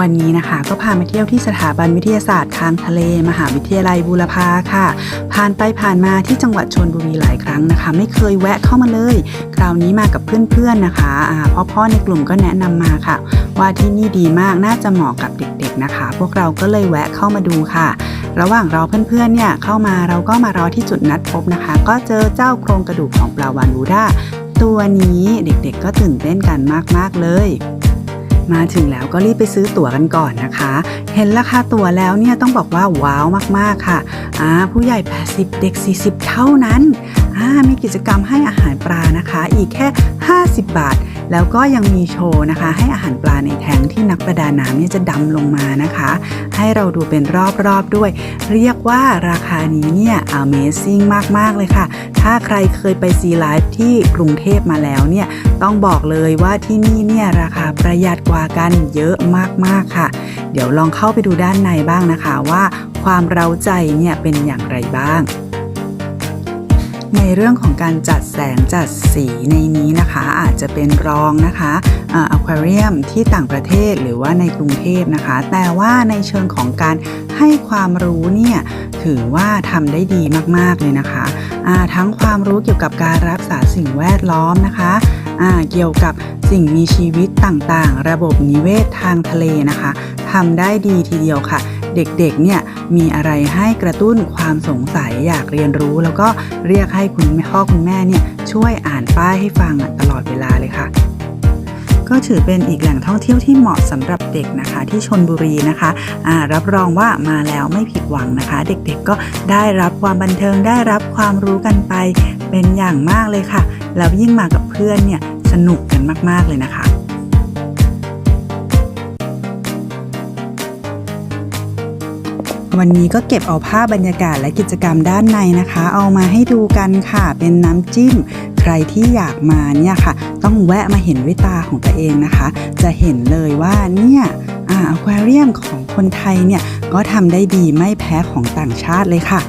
วันนี้นะคะก็พามาเที่ยวที่สถาบันวิทยาศาสตร์ทางทะเล มหาวิทยาลัยบูรพาค่ะ ผ่านไปผ่านมาที่จังหวัดชนบุรีหลายครั้งนะคะ ไม่เคยแวะเข้ามาเลย คราวนี้มากับเพื่อนๆนะคะอ่าพ่อๆในกลุ่มก็แนะนำมาค่ะ ว่าที่นี่ดีมากน่าจะเหมาะกับเด็กๆนะคะ พวกเราก็เลยแวะเข้ามาดูค่ะ ระหว่างรอเพื่อนๆเนี่ยเข้ามาเราก็มารอที่จุดนัดพบนะคะ ก็เจอเจ้าโครงกระดูกของปลาวานบูด้าตัวนี้เด็กๆก็ตื่นเต้นกันมากๆเลย มาถึงแล้วก็รีบไปซื้อตั๋วกันก่อนนะคะ เห็นราคาตั๋วแล้วเนี่ยต้องบอกว่าว้าวมากๆค่ะอ่าผู้ใหญ่ 80 เด็ก 40 เท่านั้นอ่ามีกิจกรรมให้อาหารปลานะคะ อีกแค่ 50 บาท แล้วก็ยังมีโชว์นะคะ ให้อาหารปลาในแทงที่นักประดาน้ำเนี่ยจะดำลงมานะคะ ให้เราดูเป็นรอบๆด้วย เรียกว่าราคานี้เนี่ย Amazing มากๆเลยค่ะ ถ้าใครเคยไปซีไลฟ์ที่กรุงเทพมาแล้วเนี่ย ต้องบอกเลยว่าที่นี่เนี่ยราคาประหยัดกว่ากันเยอะมากๆค่ะ เดี๋ยวลองเข้าไปดูด้านในบ้างนะคะว่าความเร้าใจเนี่ยเป็นอย่างไรบ้าง ในเรื่องของการจัดแสงจัดสีในนี้นะคะ อาจจะเป็นรองนะคะอะควาเรียมที่ต่างประเทศหรือว่าในกรุงเทพนะคะ แต่ว่าในเชิงของการให้ความรู้เนี่ยถือว่าทำได้ดีมากๆเลยนะคะอ่าทั้งความรู้เกี่ยวกับการรักษาสิ่งแวดล้อมนะคะเกี่ยวกับสิ่งมีชีวิตต่างๆ ระบบนิเวศทางทะเลนะคะทำได้ดีทีเดียวค่ะ เด็กๆเนี่ยมีอะไรให้กระตุ้นความสงสัยอยากเรียนรู้ แล้วก็เรียกให้คุณพ่อคุณแม่เนี่ยช่วยอ่านป้ายให้ฟังตลอดเวลาเลยค่ะ ก็ถือเป็นอีกแหล่งท่องเที่ยวที่เหมาะสำหรับเด็กนะคะ ที่ชนบุรีนะคะอ่ารับรองว่ามาแล้วไม่ผิดหวังนะคะ เด็กๆก็ได้รับความบันเทิงได้รับความรู้กันไปเป็นอย่างมากเลยค่ะแล้วยิ่งมากับเพื่อนเนี่ยสนุกกันมากๆเลยนะคะ วันนี้ก็เก็บเอาภาพบรรยากาศและกิจกรรมด้านในนะคะ เอามาให้ดูกันค่ะ เป็นน้ำจิ้ม ใครที่อยากมาเนี่ยค่ะ ต้องแวะมาเห็นด้วยตาของตัวเองนะคะ จะเห็นเลยว่าเนี่ยอะควาเรียมของคนไทยเนี่ยก็ทำได้ดีไม่แพ้ของต่างชาติเลยค่ะ